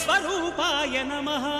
స్వరూపాయ నమ అభయస్వరూపాయ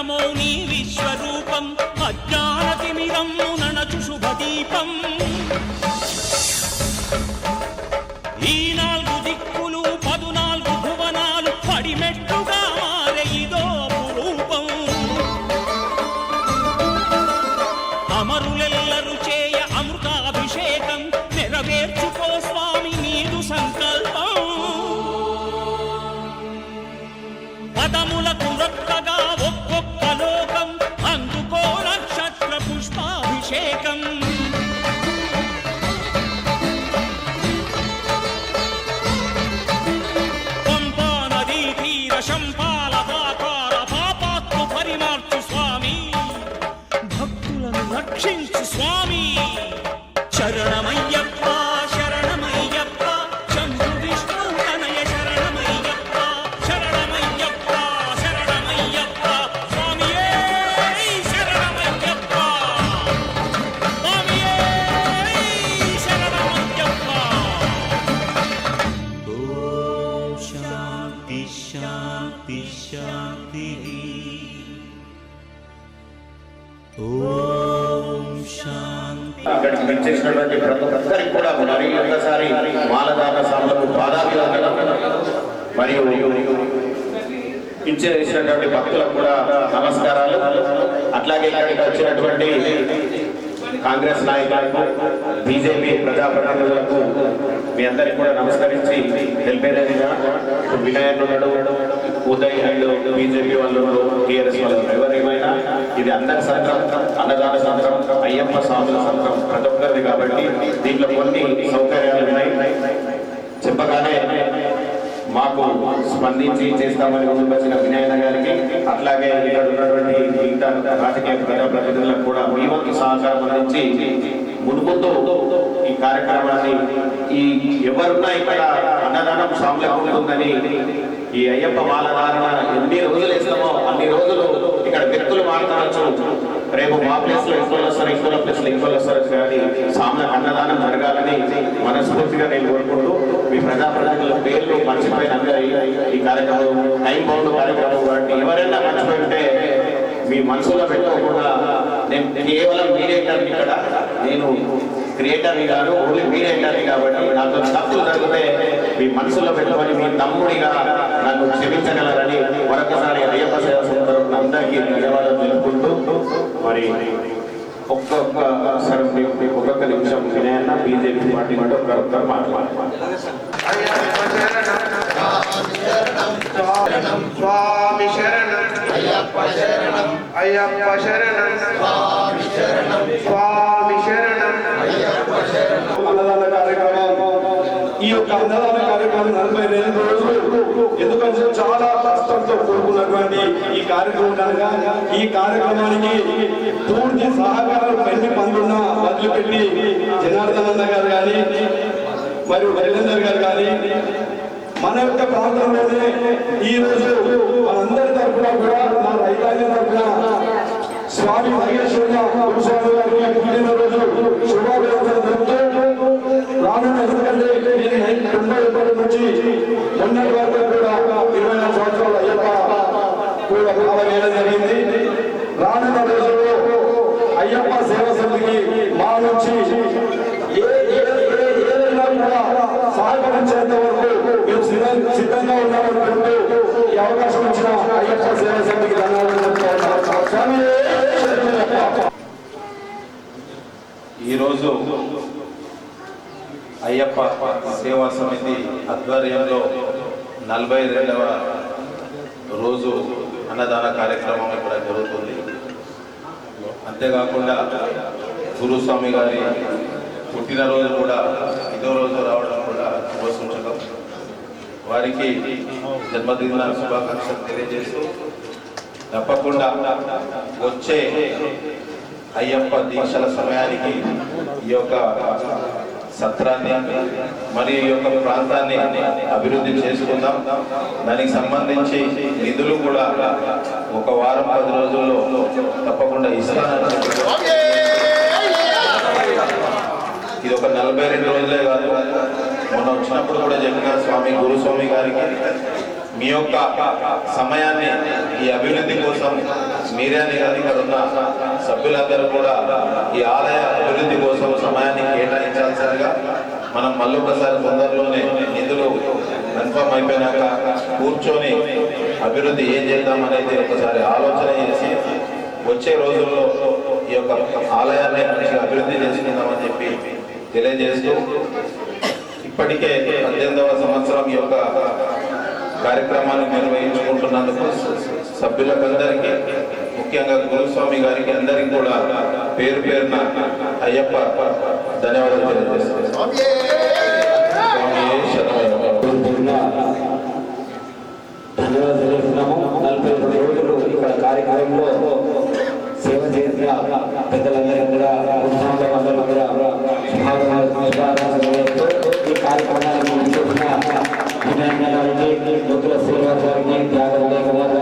ఆద్యంతరహితమో నీ విశ్వరూపం అజ్ఞానతిమిరము నణచు శుభదీపం. ఈ నాలుగు దిక్కులు రక్షించు స్వామి. చరణమయ్యప్ప శరణమయ్యప్ప శంభు విష్ణు తనయ శరణమయ్యప్ప శరణమయ్యప్ప శరణమయ్యప్ప స్వామియే శరణమయ్యప్ప. స్వామియే శరణమయ్యప్ప. ఓం శాంతి శాంతి శాంతి. ఓం ప్రతి ఒక్కరికి కూడా మరి ఒక్కసారి మాలదాత సభలకు పాదాభివందనం మరియు ఇచ్చేసినటువంటి భక్తులకు కూడా నమస్కారాలు. అట్లాగే ఇక్కడికి వచ్చినటువంటి కాంగ్రెస్ నాయకులకు బీజేపీ ప్రజాప్రతినిధులకు మీ అందరికి కూడా నమస్కరించి తెలిపేదేవిగా వినాయకుడు ఉన్నాడు ఉదయ్ అండ్ బీజేపీ వాళ్ళు టీఆర్ఎస్ వాళ్ళు ఎవరేమైనా ఇది అందరి సంత్రం అన్నదాన సంత్రం అయ్యప్ప స్వాముల సంత్రం ప్రతి ఒక్కరిది కాబట్టి దీంట్లో కొన్ని సౌకర్యాలు ఉన్నాయి. చెప్పగానే మాకు స్పందించి చేస్తామని ముందుకు వచ్చిన వినాయన గారికి అట్లాగే ఇక్కడ ఉన్నటువంటి రాజకీయ రాజకీయ ప్రజాప్రతినిధులకు కూడా మీ వంతు సహకారం అందించి మునుముందు ఈ కార్యక్రమాన్ని ఈ ఎవరున్నా ఇక్కడ అన్నదానం సాములకు ఈ అయ్యప్ప మాలధారణ ఎన్ని రోజులు వేస్తామో అన్ని రోజులు ఇక్కడ వ్యక్తులు మాట్లాడచ్చు. రేపు మా ప్లేస్లో ఎక్కువ వస్తారు ఇంకోళ్ళ ప్లేస్లో ఎక్కువ వస్తారు కానీ సామాన్య అన్నదానం జరగాలని మనస్ఫూర్తిగా నేను కోరుకుంటూ మీ ప్రజా ప్రజల పేర్లు మర్చిపోయిన ఈ కార్యక్రమం టైం బౌండ్ కార్యక్రమం కాబట్టి ఎవరైనా మర్చిపోయి ఉంటే మీ మనసులో పెట్టుకోకుండా నేను కేవలం మీడియేటర్ ఇక్కడ నేను క్రియేటర్ని కాదు ఓన్లీ మీడియేటర్ని కాబట్టి నాతో తప్పు జరిగితే మీ మనసులో పెట్టుకొని మీ తమ్ముడిగా నన్ను క్షమించగలరని మరొకసారి అయ్యప్ప సేవ సందర్భంగా అందరికీ ధన్యవాదాలు తెలుపుకుంటూ మరి ఒక్కొక్క సరే ఒక్కొక్క నిమిషం వినయన్న బీజేపీ పార్టీ అంటే ఒక్కరొక్కరు మాట్లాడాలి. స్వామి శరణం. అయ్యప్ప శరణం. అయ్యప్ప శరణం స్వామి శరణం స్వామి శరణం అన్నదాన కార్యక్రమం ఈ యొక్క కార్యక్రమం నలభై రెండు రోజులు. ఎందుకంటే చాలా కష్టంతో కూడుకున్నటువంటి ఈ కార్యక్రమం కనుక ఈ కార్యక్రమానికి పూర్తి సహకారం పెళ్ళి పండున్న వదిలిపెట్టి జనార్దనంద గారు కానీ మరియు వైలందర్ గారు కానీ మన యొక్క ప్రాంతంలోనే ఈ రోజు మనందరి తరఫున కూడా నా రైతాంగ తరఫున స్వామి మహేశ్వర గురుస్వామి గారికి పుట్టినరోజు శుభాభినందనలు తెలుపుతూ రానున్న ఎందుకంటే నేను తొంభై ఒకటి నుంచి మొన్నటి వరకు కూడా ఇరవై నాలుగు సంవత్సరాలు అయ్యప్ప కూడా భావ వేయడం జరిగింది. రానున్న రోజుల్లో అయ్యప్ప సేవ సమితికి మా నుంచి సహకరించేంత వరకు మేము సిద్ధంగా ఉన్నామనుకుంటూ ఈ అవకాశం ఇచ్చిన అయ్యప్ప సేవ సమితికి ధన్యవాదాలు ఈరోజు అయ్యప్ప సేవా సమితి ఆధ్వర్యంలో నలభై రెండవ రోజు అన్నదాన కార్యక్రమం ఇక్కడ జరుగుతుంది. అంతేకాకుండా గురుస్వామి గారి పుట్టినరోజు కూడా ఇదో రోజు రావడం కూడా శుభసూచకం. వారికి జన్మదిన శుభాకాంక్షలు తెలియజేస్తూ తప్పకుండా వచ్చే అయ్యప్ప దీక్షల సమయానికి ఈ యొక్క సత్రాన్ని మరియు ఈ యొక్క ప్రాంతాన్ని అభివృద్ధి చేసుకుందాం. దానికి సంబంధించి నిధులు కూడా ఒక వారం పది రోజుల్లో తప్పకుండా ఇస్తానని ఇది ఒక నలభై రెండు రోజులే కాదు. మొన్న వచ్చినప్పుడు కూడా చెప్పిన స్వామి గురుస్వామి గారికి మీ యొక్క సమయాన్ని ఈ అభివృద్ధి కోసం మీరే అని కాదు ఇక్కడ ఉన్న సభ్యులందరూ కూడా ఈ ఆలయ అభివృద్ధి కోసం సమయాన్ని కేటాయించాల్సిందిగా మనం సందర్భంలోనే తొందరలోనే నిధులు కన్ఫర్మ్ అయిపోయినాక కూర్చొని అభివృద్ధి ఏం చేద్దాం అనేది ఒకసారి ఆలోచన చేసి వచ్చే రోజుల్లో ఈ యొక్క ఆలయాన్ని మంచిగా అభివృద్ధి చేసుకుందామని చెప్పి తెలియజేస్తూ ఇప్పటికే పద్దెనిమిదవ సంవత్సరం ఈ యొక్క కార్యక్రమాన్ని నిర్వహించుకుంటున్నందుకు సభ్యులకందరికీ ముఖ్యంగా గురుస్వామి గారికి అందరికీ కూడా పేరు పేరున అయ్యప్ప ధన్యవాదాలు తెలియజేస్తున్నాను. ధన్యవాదాలు తెలుపుతున్నాము నలభై రెండు రోజులు ఇక్కడ కార్యక్రమంలో సేవ చేసిన పెద్దలందరికీ కూడా ఉత్సాహం అందరూ కూడా శుభాకాంక్షలు శుభాకాంక్షలు చేస్తూ ఈ కార్యక్రమానికి విచ్చేసిన వినాయక గారికి యువకుల శ్రీనివాస్ గారికి త్యాగరాయ కుమార్ గారికి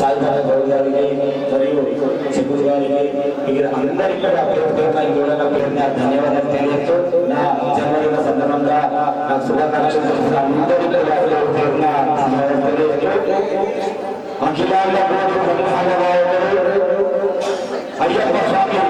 సాయిబాబా గౌడ్ గారికి మరియు చెక్కుడు గారికి ఇక్కడ అందరికీ కూడా పేరు ధన్యవాదాలు తెలియజేస్తూ నా జన్మదిన సందర్భంగా నా శుభాకాంక్షలు తెలుపుతున్న అందరికీ పేరున ధన్యవాదాలు తెలియజేస్తూ అఖిలాండ అయ్యప్ప స్వామి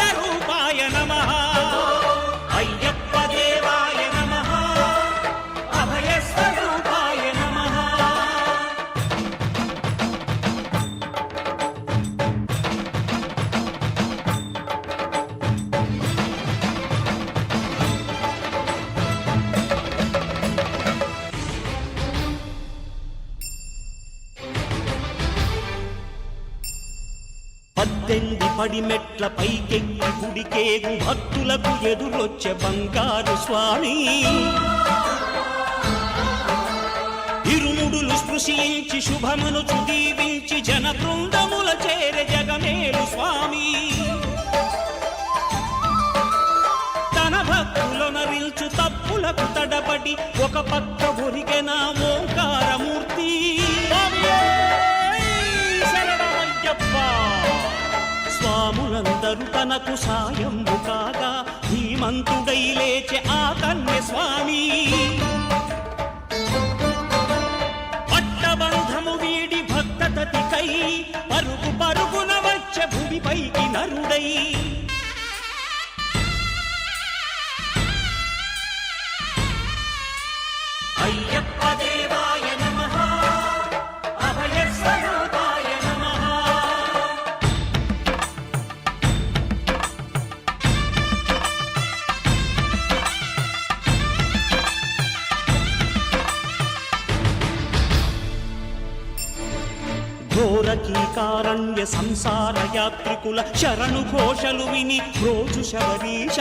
తెండి పడి మెట్ల పైకెక్కి గుడికేగు భక్తులకు ఎదురొచ్చే బంగారు స్వామి. ఇరుముడులు స్పృశించి శుభమును చుదీవించి జన బృందముల చేరే జగమేలు స్వామి. తన భక్తులొనరిల్చు తప్పులకు తడబడి ఒక పక్క ఒరిగెన ఓంక స్వాములందరూ తనకు సాయంబు కాగా ధీమంతుడై లేచే ఆ కన్య స్వామి పట్టబంధము వీడి భక్తతతికై పరుగు పరుగున వచ్చే భూమిపైకి నరుడై. అయ్యప్ప దేవా ఘోరకీకారణ్య సంసార యాత్రికుల శరణు ఘోషలు విని రోజు శబరీష.